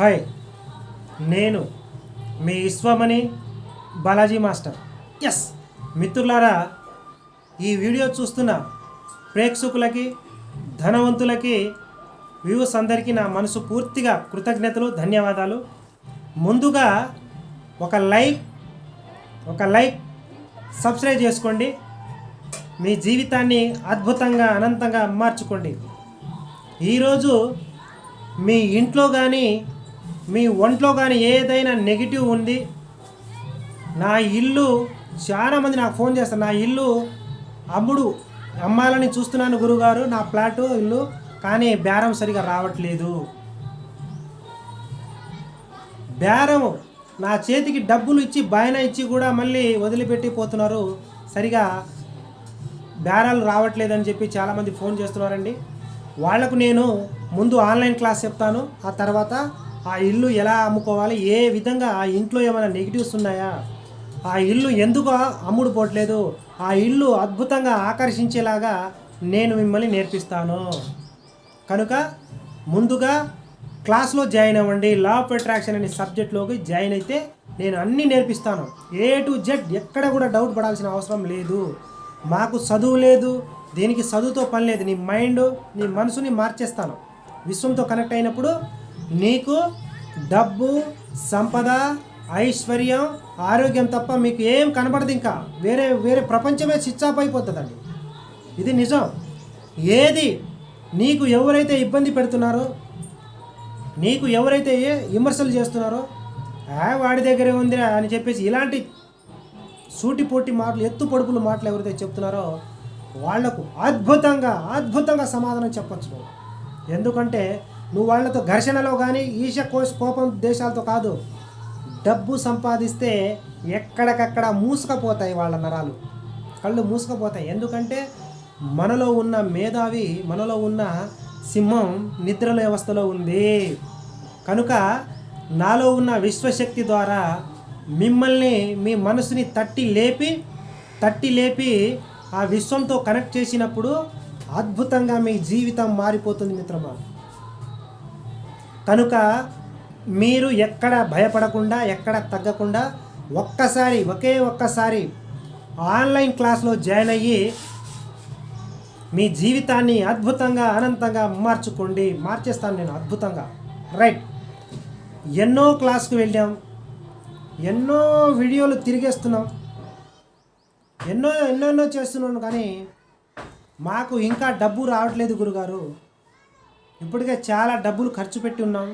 Hi నేను మీ Vishwamani Balaji master. Yes మిత్రులారా ఈ వీడియో చూస్తున్న ప్రేక్షకులకి ధనవంతులకి వ్యూస్ అందరికీ నా మనసు పూర్తిగా కృతజ్ఞతలు ధన్యవాదాలు. ముందుగా ఒక లైక్ ఒక లైక్ సబ్స్క్రైబ్ చేసుకోండి. మీ జీవితాన్ని అద్భుతంగా అనంతంగా మార్చుకోండి. ఈరోజు మీ ఇంట్లో కానీ మీ ఒంట్లో కానీ ఏదైనా నెగిటివ్ ఉంది నా ఇల్లు చాలామంది నాకు ఫోన్ చేస్తారు. నా ఇల్లు అమ్ముడు అమ్మాలని చూస్తున్నాను గురుగారు నా ప్లాటు ఇల్లు కానీ బేరం సరిగా రావట్లేదు. బేరము నా చేతికి డబ్బులు ఇచ్చి బాయన ఇచ్చి కూడా మళ్ళీ వదిలిపెట్టిపోతున్నారు. సరిగా బేరాలు రావట్లేదని చెప్పి చాలామంది ఫోన్ చేస్తున్నారండి. వాళ్ళకు నేను ముందు ఆన్లైన్ క్లాస్ చెప్తాను. ఆ తర్వాత ఆ ఇల్లు ఎలా అమ్ముకోవాలి? ఏ విధంగా ఆ ఇంట్లో ఏమైనా నెగిటివ్స్ ఉన్నాయా? ఆ ఇల్లు ఎందుకు అమ్ముడు పోవట్లేదు ఆ ఇల్లు అద్భుతంగా ఆకర్షించేలాగా నేను మిమ్మల్ని నేర్పిస్తాను. కనుక ముందుగా క్లాస్లో జాయిన్ అవ్వండి. లా ఆఫ్ అట్రాక్షన్ అనే సబ్జెక్ట్లోకి జాయిన్ అయితే నేను అన్నీ నేర్పిస్తాను. ఏ టు జెడ్ ఎక్కడ కూడా డౌట్ పడాల్సిన అవసరం లేదు. మాకు చదువు లేదు. దీనికి చదువుతో పని లేదు. నీ మైండ్ నీ మనసుని మార్చేస్తాను. విశ్వంతో కనెక్ట్ అయినప్పుడు నీకు డబ్బు సంపద ఐశ్వర్యం ఆరోగ్యం తప్ప మీకు ఏం కనబడదు ఇంకా. వేరే వేరే ప్రపంచమే స్విచ్ అయిపోతుందండి ఇది నిజం. ఏది నీకు ఎవరైతే ఇబ్బంది పెడుతున్నారో నీకు ఎవరైతే ఏ విమర్శలు చేస్తున్నారో ఆ వాడి దగ్గరే ఉందిరా అని చెప్పేసి ఇలాంటి సూటిపోటి మాటలు ఎత్తు పొడుపులు మాటలు ఎవరైతే చెప్తున్నారో వాళ్ళకు అద్భుతంగా అద్భుతంగా సమాధానం చెప్పచ్చు ఎందుకంటే నువ్వు వాళ్ళతో ఘర్షణలో కానీ ఈశ కోశ కోపం దేశాలతో కాదు. డబ్బు సంపాదిస్తే ఎక్కడికక్కడ మూసుకపోతాయి వాళ్ళ నరాలు. కళ్ళు మూసుకపోతాయి. ఎందుకంటే మనలో ఉన్న మేధావి మనలో ఉన్న సింహం నిద్ర వ్యవస్థలో ఉంది. కనుక నాలో ఉన్న విశ్వశక్తి ద్వారా మిమ్మల్ని మీ మనసుని తట్టి లేపి తట్టి లేపి ఆ విశ్వంతో కనెక్ట్ చేసినప్పుడు అద్భుతంగా మీ జీవితం మారిపోతుంది మిత్రమా. కనుక మీరు ఎక్కడ భయపడకుండా ఎక్కడ తగ్గకుండా ఒక్కసారి ఒకే ఒక్కసారి ఆన్లైన్ క్లాస్లో జాయిన్ అయ్యి మీ జీవితాన్ని అద్భుతంగా అనంతంగా మార్చుకోండి. మార్చేస్తాను నేను అద్భుతంగా. రైట్. ఎన్నో క్లాస్కి వెళ్ళాం. ఎన్నో వీడియోలు తిరిగేస్తున్నాం. ఎన్నో ఎన్నెన్నో చేస్తున్నాను కానీ మాకు ఇంకా డబ్బు రావట్లేదు గురుగారు. ఇప్పటికే చాలా డబ్బులు ఖర్చు పెట్టి ఉన్నాం.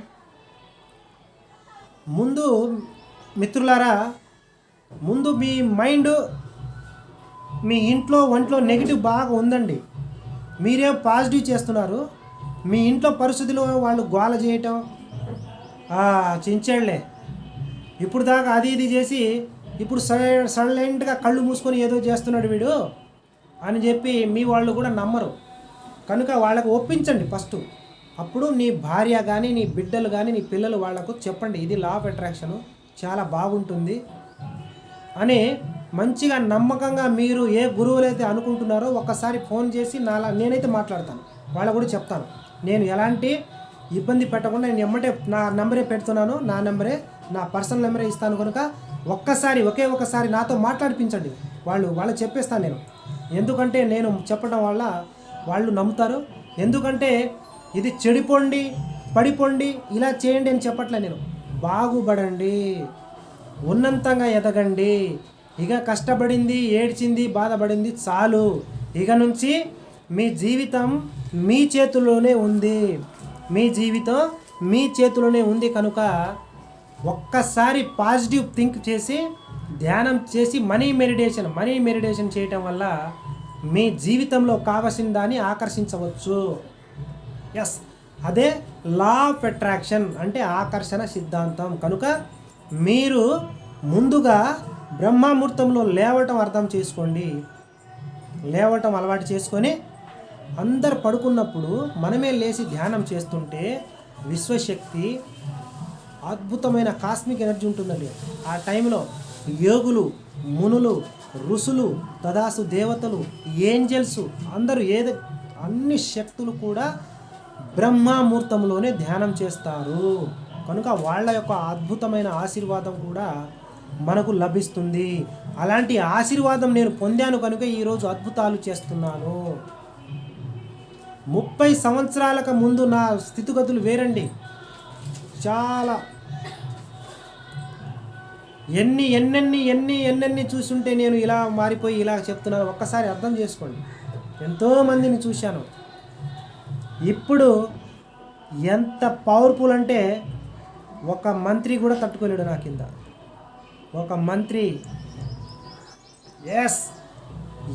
ముందు మిత్రులారా ముందు మీ మైండ్ మీ ఇంట్లో ఒంట్లో నెగిటివ్ బాగా ఉందండి. మీరే పాజిటివ్ చేస్తున్నారు. మీ ఇంట్లో పరిస్థితిలో వాళ్ళు గోల చేయటం చించాడులే ఇప్పుడు దాకా అది ఇది చేసి ఇప్పుడు సైలెంట్గా కళ్ళు మూసుకొని ఏదో చేస్తున్నాడు వీడు అని చెప్పి మీ వాళ్ళు కూడా నమ్మరు. కనుక వాళ్ళకు ఒప్పించండి ఫస్ట్. అప్పుడు నీ భార్య కానీ నీ బిడ్డలు కానీ నీ పిల్లలు వాళ్ళకు చెప్పండి ఇది లా ఆఫ్ అట్రాక్షన్ చాలా బాగుంటుంది అని మంచిగా నమ్మకంగా మీరు ఏ గురువులు అయితే అనుకుంటున్నారో ఒక్కసారి ఫోన్ చేసి నాలా నేనైతే మాట్లాడతాను. వాళ్ళకు కూడా చెప్తాను. నేను ఎలాంటి ఇబ్బంది పెట్టకుండా నేను ఎమ్మటే నా నెంబరే పెడుతున్నాను నా నెంబరే నా పర్సనల్ నెంబరే ఇస్తాను కనుక ఒక్కసారి ఒకే ఒక్కసారి నాతో మాట్లాడిపించండి. వాళ్ళు వాళ్ళు చెప్పేస్తాను నేను. ఎందుకంటే నేను చెప్పడం వల్ల వాళ్ళు నమ్ముతారు. ఎందుకంటే ఇది చెడిపోండి పడిపోండి ఇలా చేయండి అని చెప్పట్లే నేను. బాగుపడండి. ఉన్నంతంగా ఎదగండి. ఇక కష్టపడింది ఏడ్చింది బాధపడింది చాలు. ఇక నుంచి మీ జీవితం మీ చేతుల్లోనే ఉంది. మీ జీవితం మీ చేతిలోనే ఉంది కనుక ఒక్కసారి పాజిటివ్ థింక్ చేసి ధ్యానం చేసి మనీ మెడిటేషన్ మనీ మెడిటేషన్ చేయటం వల్ల మీ జీవితంలో కావలసిన దాన్ని ఆకర్షించవచ్చు. ఎస్ అదే లా ఆఫ్ అట్రాక్షన్ అంటే ఆకర్షణ సిద్ధాంతం. కనుక మీరు ముందుగా బ్రహ్మముహూర్తంలో లేవటం అర్థం చేసుకోండి. లేవటం అలవాటు చేసుకొని అందరు పడుకున్నప్పుడు మనమే లేచి ధ్యానం చేస్తుంటే విశ్వశక్తి అద్భుతమైన కాస్మిక్ ఎనర్జీ ఉంటుందండి. ఆ టైంలో యోగులు మునులు ఋషులు తదాసు దేవతలు ఏంజల్స్ అందరూ ఏది అన్ని శక్తులు కూడా బ్రహ్మముహూర్తంలోనే ధ్యానం చేస్తారు. కనుక వాళ్ళ యొక్క అద్భుతమైన ఆశీర్వాదం కూడా మనకు లభిస్తుంది. అలాంటి ఆశీర్వాదం నేను పొందాను కనుక ఈరోజు అద్భుతాలు చేస్తున్నాను. ముప్పై సంవత్సరాలకు ముందు నా స్థితిగతులు వేరండి. చాలా ఎన్ని ఎన్నెన్ని ఎన్ని ఎన్నెన్ని చూసుంటే నేను ఇలా మారిపోయి ఇలా చెప్తున్నాను. ఒక్కసారి అర్థం చేసుకోండి. ఎంతోమందిని చూశాను. ఇప్పుడు ఎంత పవర్ఫుల్ అంటే ఒక మంత్రి కూడా తట్టుకోలేడు నా కింద. ఒక మంత్రి. ఎస్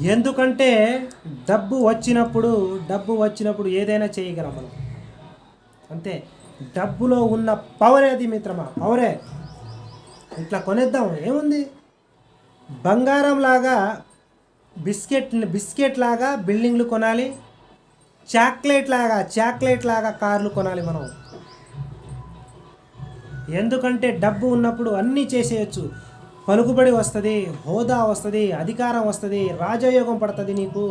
ఎందుకంటే డబ్బు వచ్చినప్పుడు డబ్బు వచ్చినప్పుడు ఏదైనా చేయగలం మనం. అంతే. డబ్బులో ఉన్న పవరే అది మిత్రమా? పవరే ఇట్లా కొనేద్దాం. ఏముంది? బంగారం లాగా బిస్కెట్ బిస్కెట్ లాగా బిల్డింగ్లు కొనాలి. చాక్లెట్ లాగా చాక్లెట్ లాగా కార్లు కొనాలి మనం. ఎందుకంటే డబ్బు ఉన్నప్పుడు అన్నీ చేసేయచ్చు. పలుకుబడి వస్తుంది హోదా వస్తుంది అధికారం వస్తుంది రాజయోగం పడుతుంది నీకు.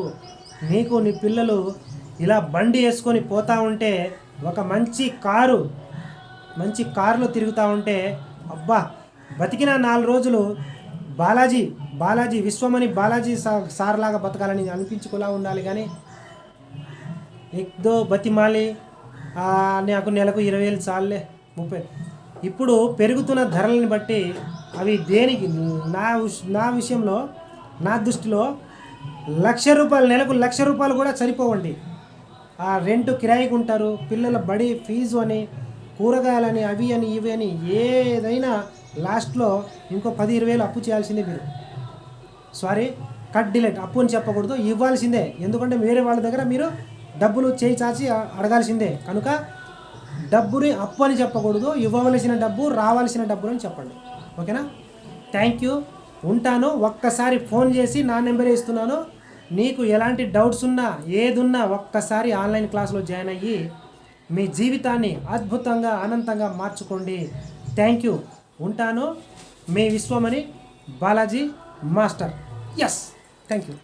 నీకు నీ పిల్లలు ఇలా బండి వేసుకొని పోతా ఉంటే ఒక మంచి కారు మంచి కారులో తిరుగుతూ ఉంటే అబ్బా బతికిన నాలుగు రోజులు బాలాజీ బాలాజీ విశ్వమని బాలాజీ సార్ సార్లాగా బతకాలని అనిపించుకులా ఉండాలి కానీ ఎక్దో బతిమాలి. నాకు నెలకు ఇరవై వేలు చాలులే ముప్పై. ఇప్పుడు పెరుగుతున్న ధరలను బట్టి అవి దేనికి? నా నా విషయంలో నా దృష్టిలో లక్ష రూపాయలు నెలకు లక్ష రూపాయలు కూడా సరిపోవండి. ఆ రెంట్ కిరాయికి ఉంటారు పిల్లల బడి ఫీజు అని కూరగాయలని అవి అని ఇవి అని ఏదైనా లాస్ట్లో ఇంకో పది ఇరవై వేలు అప్పు చేయాల్సిందే మీరు. సారీ కట్ డిలేట్ అప్పు అని చెప్పకూడదు ఇవ్వాల్సిందే. ఎందుకంటే వేరే వాళ్ళ దగ్గర మీరు డబ్బులు చేయి చాచి అడగాల్సిందే. కనుక డబ్బుని అప్పు అని చెప్పకూడదు ఇవ్వవలసిన డబ్బు రావాల్సిన డబ్బులు అని చెప్పండి. ఓకేనా? థ్యాంక్ యూ ఉంటాను. ఒక్కసారి ఫోన్ చేసి నా నెంబర్ ఇస్తున్నాను. నీకు ఎలాంటి డౌట్స్ ఉన్నా ఏదున్నా ఒక్కసారి ఆన్లైన్ క్లాస్లో జాయిన్ అయ్యి మీ జీవితాన్ని అద్భుతంగా అనంతంగా మార్చుకోండి. థ్యాంక్ యూ ఉంటాను. మీ Vishwamani Balaji master. Yes thank you